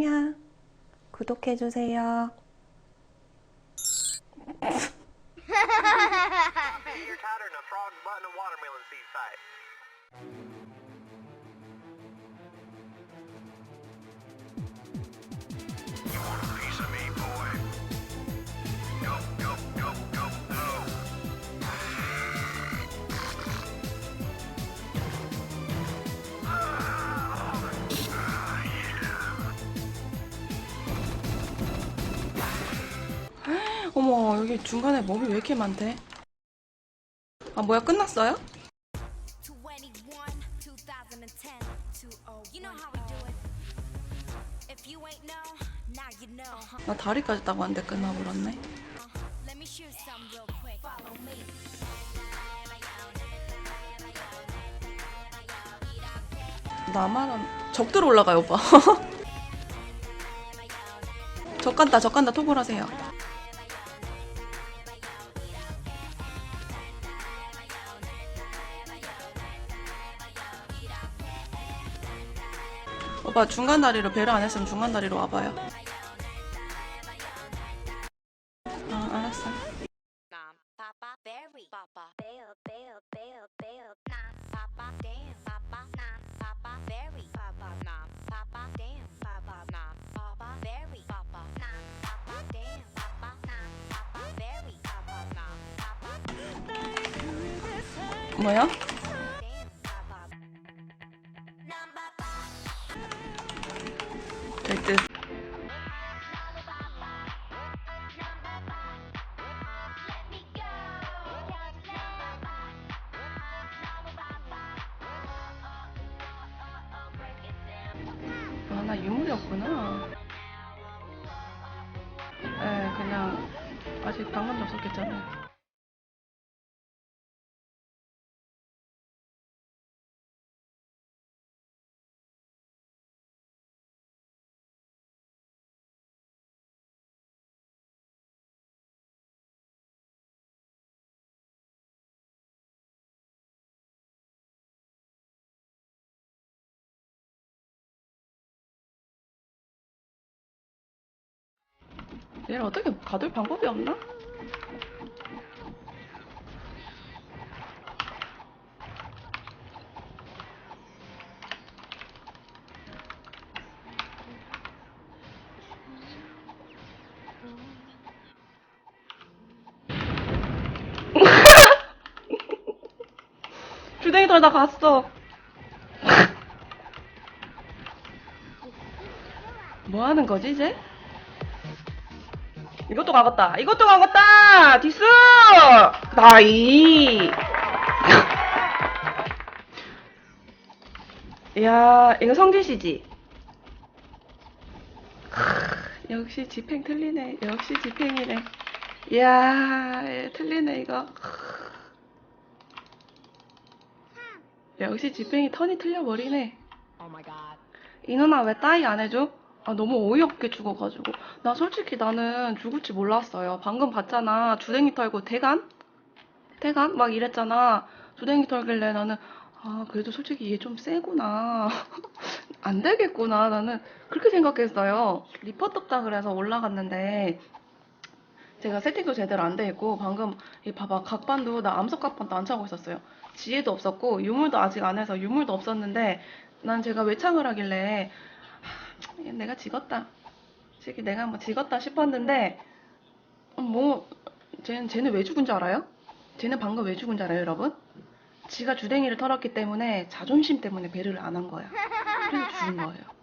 안녕야. 구독해주세요. 어머, 여기 중간에 몸이 왜 이렇게 많대? 아, 뭐야, 끝났어요? 21, 2010, 20. You know how we do it. If you ain't know, now you know. 나 다리까지 따고 왔는데 끝나버렸네. Let me shoot some real quick. Follow me. 나만 적들 올라가요, 오빠. 적 간다, 적 간다, 토벌하세요. 오빠 중간 다리로 배려 안 했으면 중간 다리로 와봐요. 아, 알았어. Papa, 유물이었구나. 에, 그냥, 아직 방금 접속했잖아요. 얘를 어떻게 가둘 방법이 없나? 주댕이 털다 갔어. 뭐 하는 거지, 이제? 이것도 가겠다. 이것도 가겠다. 디스. 나이. 야, 이거 성진 씨지. 크, 역시 지팽 틀리네. 역시 지팽이네. 이야, 얘 틀리네 이거. 크. 역시 지팽이 턴이 틀려버리네. 이 누나 왜 따위 안 해줘? 아, 너무 어이없게 죽어가지고. 나 솔직히 나는 죽을 줄 몰랐어요. 방금 봤잖아. 주댕이 털고 대간? 대간? 막 이랬잖아. 주댕이 털길래 나는, 아, 그래도 솔직히 얘 좀 세구나. 안 되겠구나. 나는 그렇게 생각했어요. 리퍼 떴다 그래서 올라갔는데, 제가 세팅도 제대로 안 돼 있고, 방금, 이 봐봐. 각반도, 나 암석 각반도 안 차고 있었어요. 지혜도 없었고, 유물도 아직 안 해서 유물도 없었는데, 난 제가 외창을 하길래, 하, 내가 지었다. 솔직히 내가 뭐 지었다 싶었는데, 어, 뭐, 쟤는, 쟤는 왜 죽은 줄 알아요? 쟤는 방금 왜 죽은 줄 알아요, 여러분? 지가 주댕이를 털었기 때문에 자존심 때문에 배를 안 한 거야. 그래서 죽은 거예요.